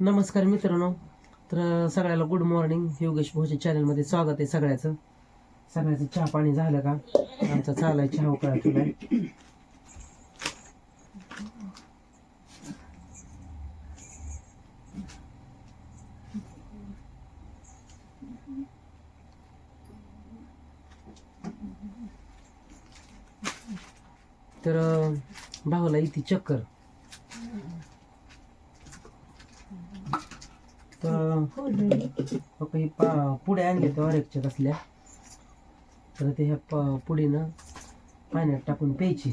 नमस्कार मित्रांनो. तर सगळ्याला गुड मॉर्निंग योगेश भोजे चॅनलमध्ये स्वागत आहे सगळ्याचं. सगळ्याचं चहा पाणी झालं का? आमचा चालाय चहा उकळा तुला तर भाऊला भावाला इथे चक्कर. तर फक्त हे पा पुढे आणले ते ऑरेकच्या कसल्या. तर ते ह्या प- पुडीनं पाण्यात टाकून प्यायची.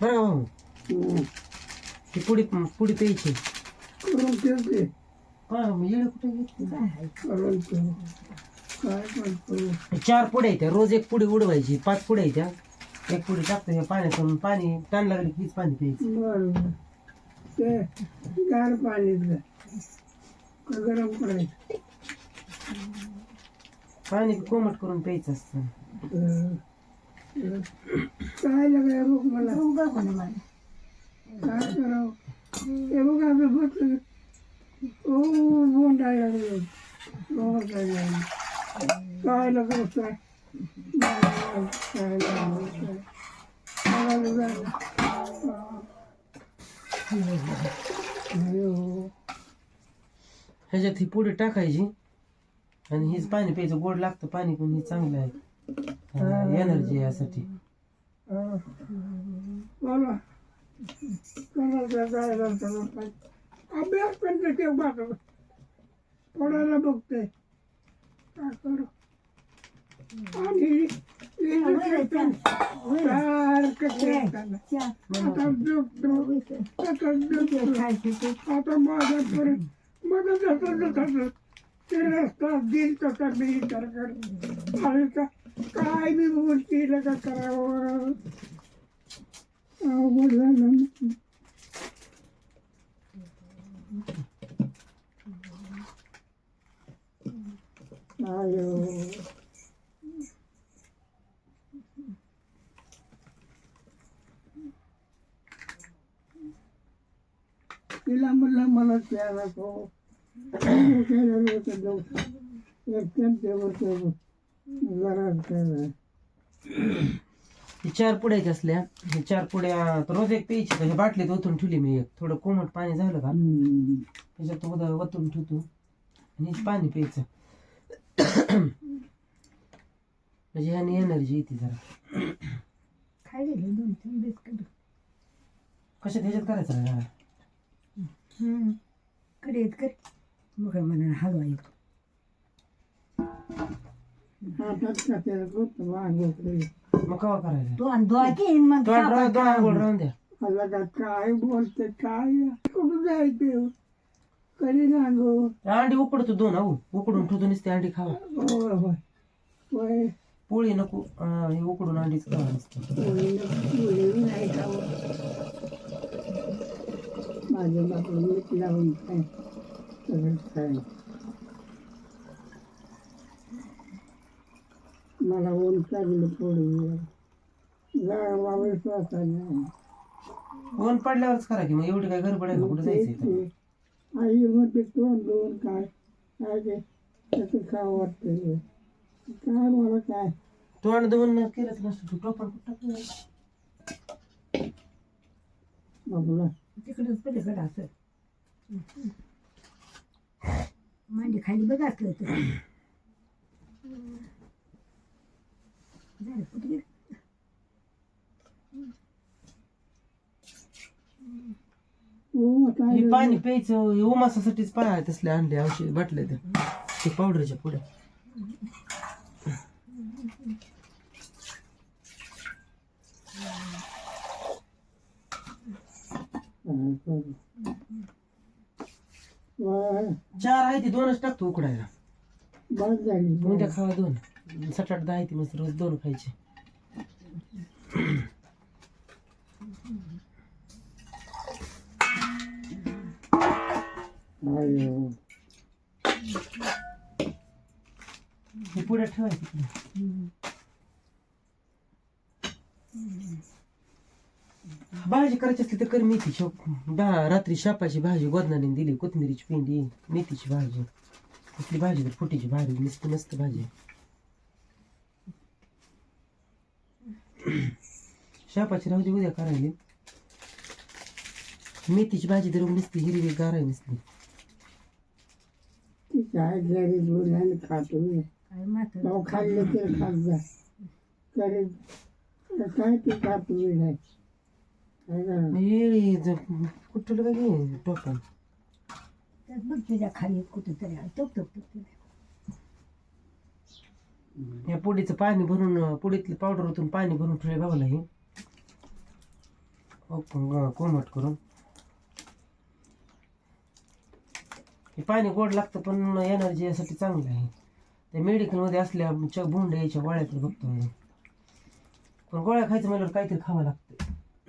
बरं का भाऊ ती पुडी पुडी प्यायची. करून ठेवते. हा? करून ठेव काय करतो? चार पुड्या आहेत त्या. रोज एक पुडी उडवायची. पाच पुड्या आहेत त्या. एक पुडी टाकतो ह्या पाण्यातून पाणी ताण लागली हीच पाणी प्यायची. ते गार पाणी द्या का गरम करायचं पाणी कोमट करून प्यायचं असतं. काय लागाय बघ मला काय करावं? हे बघ आम्ही बसलो ओ बोंडाय लागले बोंडाय लागले काय लागलं काय काय लागलं काय मला ह्याच्यात ही पुढे टाकायची. आणि हेच पाणी प्यायचं गोड लागतं पाणी पण हे चांगलं आहे. एनर्जी यासाठी. बोला. काय अभ्यास पण ते बाजू पडायला बघते काय करू आणि आता झोपतो आता मला जसं जसं ते रस्ता दिल तसा मी विचार करतो आणि काय मी बोलती का करावं अवघड झालं आयो. तिला म्हणलं मला हे चार पुड्याच्या असल्या. हे चार पुड्या तर रोज एक प्यायची तर हे बाटलीत ओतून ठेवली मी एक. थोडं कोमट पाणी झालं का. त्याच्यात उदा ओतून ठेवतो. आणि हेच पाणी प्यायचं. म्हणजे ह्याने एनर्जी येते जरा. खायले दोन तीन बिस्किट. कशात? ह्याच्यात करायचं कडे कर मग म्हणा हलवा येतो. का मग कवा करायचं? दोन दोन मग दोन दोन दोन आंघोळ राहून द्या. मला का काय बोलते काय? कुठं जायचं? कधी सांगू. अंडी उकडतो दोन अहो उकडून ठेवतो नुसते अंडी खावा. होय होय. होय. पोळी नको अं, हे उकडून अंडीच खावा नुसतं. मुलीला- मुलीला नाही खावं. माझ्या बापाला मीठ लावून खाय सगळं खाय मला ऊन चांगलं थोडं जाळ वावर स्वतः ऊन पडल्यावरच करा की मग एवढी काय गडबड आहे का कुठं जायचंय तर? आई मध्ये तोंड दोन काय काय ते त्याचं खावं वाटतं काय मला काय तोंड देऊन केलंच नसतं तू टोपण कुठं टाकलं? बाबूला तिकडंच पलीकडं असं. मांडी खाली बघ असलं तर. झालं कुठे गेलं? हो हे पाणी प्यायचं हे उमासासाठीच पाय तसले आणले औषध बाटले ते. ते पावडरच्या पुढे काय करू? वा, चार आहे ती दोनच टाकतो उकडायला. झाली उद्या खावा दोन. आठ दहा आहे ती मस्त रोज दोन खायचे. पुढे ठेवायची. भाजी करायची असली तर कर मेथीची बा रात्री शापाची भाजी गोदनाने दिली कोथिंबीरीची पिंडी मेथीची भाजी. कसली भाजी तर फुटीची भाजी मस्त मस्त भाजी. शापाची राहू दे उद्या करायली. मेथीची भाजी तर नुसती हिरवी गाराय नसती ती काय गरीब मुलांनी खातो काय मात्र भाऊ खाल्ले तर खात जा. गरीब काय ते खातो नाही कुठलं काय घे टोपण त्यात बघ तुझ्या खाली कुठं तरी टोक टोक. या पुडीचं पाणी भरून पुडीतलं पावडर ओतून पाणी भरून ठेवले बघायला हे ओपन कोमट करून. हे पाणी गोड लागतं पण एनर्जी यासाठी चांगलं आहे. ते मेडिकलमध्ये असल्या भुंड यायच्या गोळ्या तर बघतो. पण गोळ्या खायचं म्हणल्यावर काहीतरी खावं लागतं.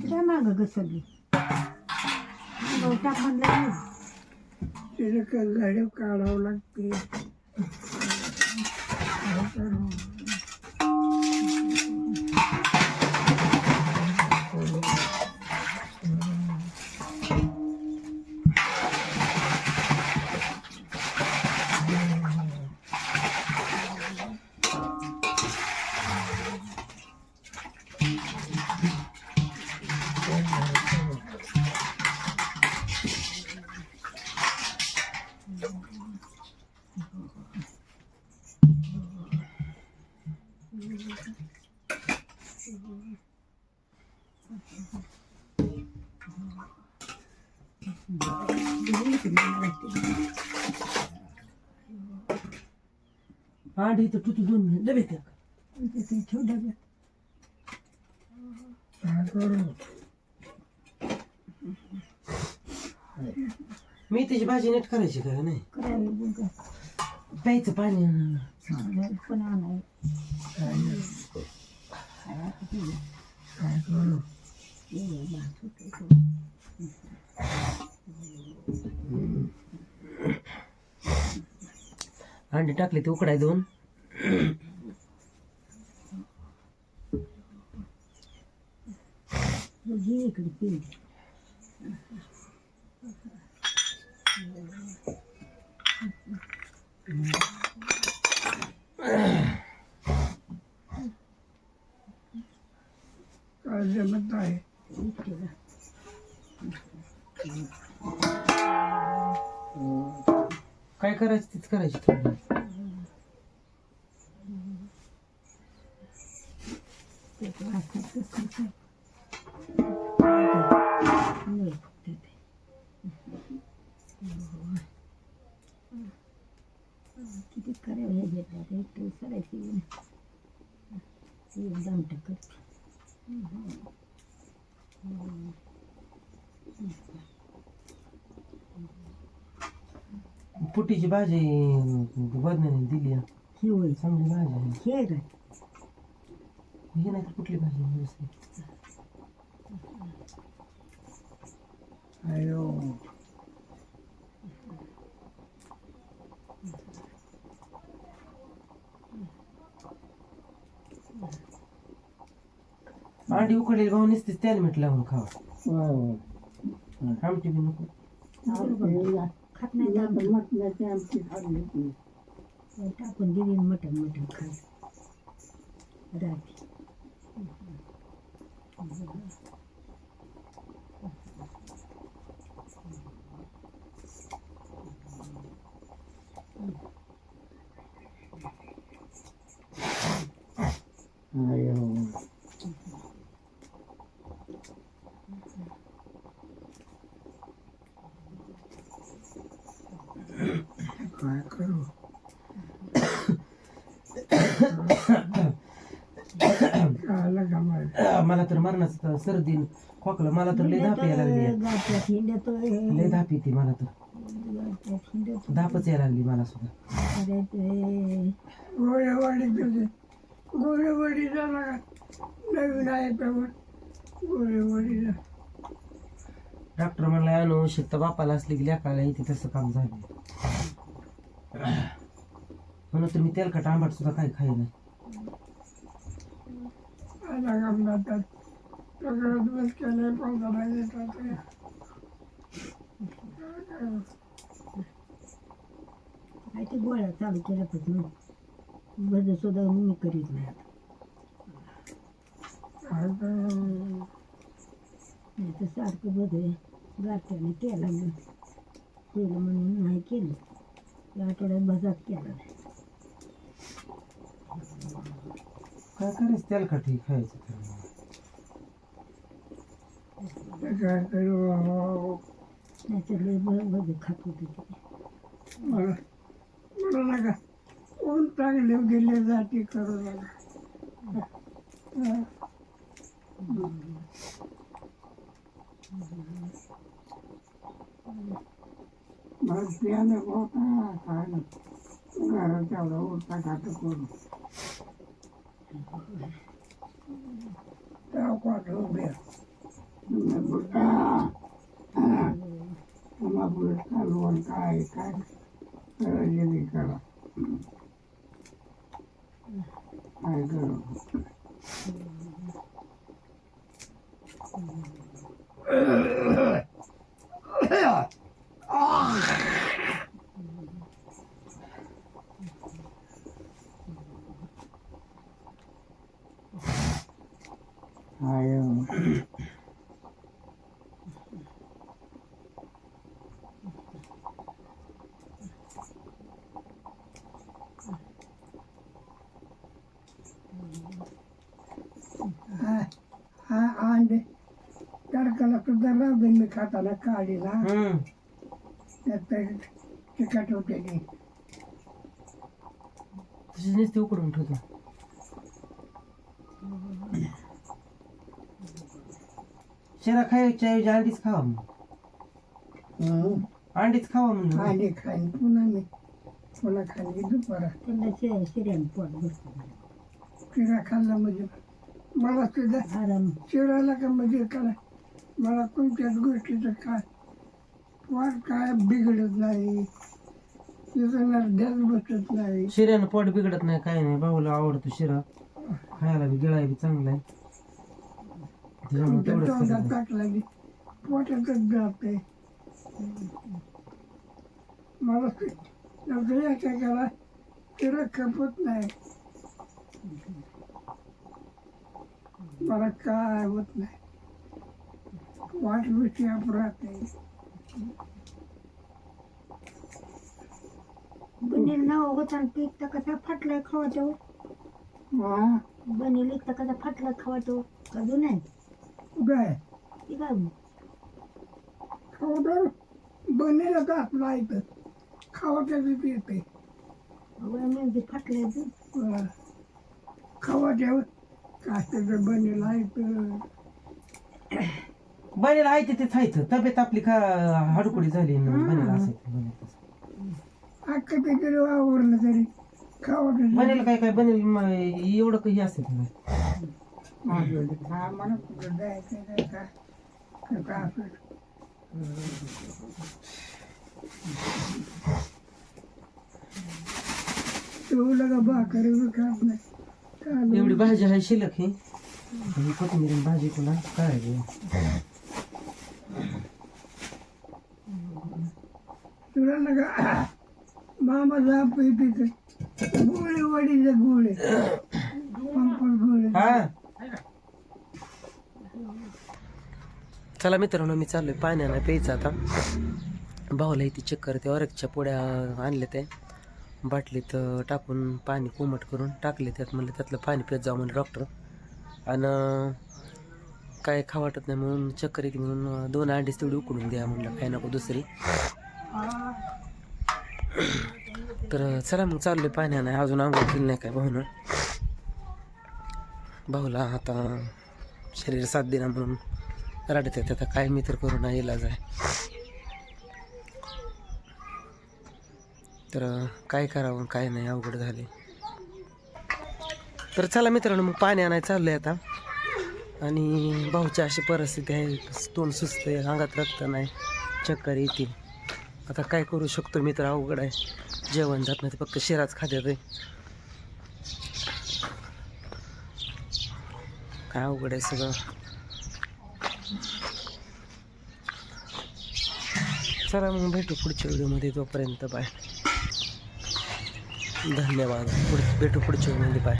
काय मागं घसरली अंगावर टाक म्हणलं नाही. तिने गाडी काढावं लागते. काय करू? इथं टुतू दोन डबे त्या ते ठेव डब्यात. काय करू भाजी नीट करायची का नाही प्यायचं पाणी पण काय करू अंडी टाकले ते उकडाय दोन घे इकडे पिंडी. काय जमत नाही इतके जा. काय करायचं तीच करायची थोडी ते तो हातात तसं काय. नाही फक्त ते. किती करावं हे घेतात एक तर सरायची एकदम टकत पुटीची भाजी वजनाने दिली आहे. ही होईल चांगली भाजी आहे. हे काय हे नाही कुठली भाजी व्यवस्थित अयो. अंडी उकडलेली भाऊ नसतेच त्याला म्हटलं लावून खावा. आमटी बी नको. खात नाही तर आपण मटणाची आमची खाल्ली टाकून दिली मटण मटण खायचं. राहते. मला तर मरणाचं सर्दी खोकला मला तर लय धाप यायला लागली. लय धाप येते मला तर. धापच यायला लागली मला सुद्धा. झाला का नवीन आहे गोळेवाडीला डॉक्टर म्हणला अनुवंशिकता बापाला असली की लेकाला इथे तसं काम झालं. म्हणून तर मी तेलकट आंबट सुद्धा काही खाई नाही. आता गमतात सगळं दिवस केले पंधरा येतात काय ते गोळ्या चालू केल्यापासून भज सुद्धा मी करीत नाही. आता. नाही तर सारखं बघ गाठ्याने केला केलं म्हणून नाही केलं. या आठवड्यात भजात केला नाही. काय करायचं तेलकट हे खायचं तर ते काय करू भज खात होते मला नका कोण चांगले गेले जाती करू नका हं. मला पियानं होता काय ना. घरात एवढा उठता खातं करू त्या पाठवू द्या तुम्हाला पुढे चालवण काय काय करायचे ते करा काय करू आयो हा अंडे. तडकाला सुद्धा राहू मी खाताना काढीला. त्यात तिखट होते ते. उकडून ठेवतो. शिरा खायच्या ऐवजी अंडीच खावा मग अंडीच खावा म्हणलं अंडे खाईन पुन्हा मी पुन्हा खाल्ली दुपारा. त्यांना शे शिऱ्यान पोट बसतो शिरा खाल्ला म्हणजे मला सुद्धा आराम. शिरायला का म्हणजे काय मला कोणत्याच गोष्टीचं काय वाट काय बिघडत नाही. तिथं नरड्यात बसत नाही. शिऱ्यानं पोट बिघडत नाही काही नाही. भाऊला आवडतो शिरा. खायला बी गिळाय बी चांगला आहे. पोटातच जाते मला तिला खपत नाही मला काय होत नाही वाट गोष्टी राहते बनेल नाव होता ते इतका कसा फाटलाय खावातो हा बनेल इतका कसा फाटला खावातो कधू नाही काय ती काय खावडर बनेला का आपला इथं? खावाच्या तिथे येते म्हणजे फाटलाय खावाच्या कास्त्याचं बनेला इथं. बनेला आहे ते खायचं तब्येत आपली खा हाडकुडी झाली बनेला. अख्खं ते तरी खावाच्या बनेल काय काय बनेल एवढं काही असेल हा काय काय का काय एवढी भाजी आहे शिल्लक ही. ही कोथिंबीर भाजी पुन्हा काढायची. तुला नका मामाचा पैठीचे गोळे वडीचे गोळे पंपड गोळे. हा? चला मित्रांनो मी चाललो आहे पाण्यानं प्यायचं आता. भाऊला इथे चेक करते ऑरेकच्या पोड्या आणले ते बाटलीत टाकून पाणी कोमट करून टाकले त्यात म्हणलं त्यातलं पाणी पित जाऊ म्हणलं डॉक्टर आणि काय खा वाटत नाही म्हणून चक्कर येते म्हणून दोन अंडीच तेवढी उकडून द्या म्हणलं काय नको दुसरी. तर चला मग चाललोय पाण्यानं अजून आंघोळ केली नाही काय भाऊनं. भाऊला आता शरीर साथ देणार म्हणून. रडत येत आता काय मी तर करू नाही इलाज आहे. तर काय करावं काय नाही अवघड झाले. तर चला मित्रांनो मग पाणी आणायला चाललंय आता. आणि भाऊची अशी परिस्थिती आहे तोंड सुस्त आहे अंगात रक्त नाही चक्कर येतील. आता काय करू शकतो मित्र अवघड आहे. जेवण जात नाही फक्त शिराच खात्यात आहे. काय अवघड आहे सगळं. चला मग भेटू पुढच्या व्हिडिओमध्ये तोपर्यंत बाय धन्यवाद. पुढ भेटू पुढच्या व्हिडिओमध्ये बाय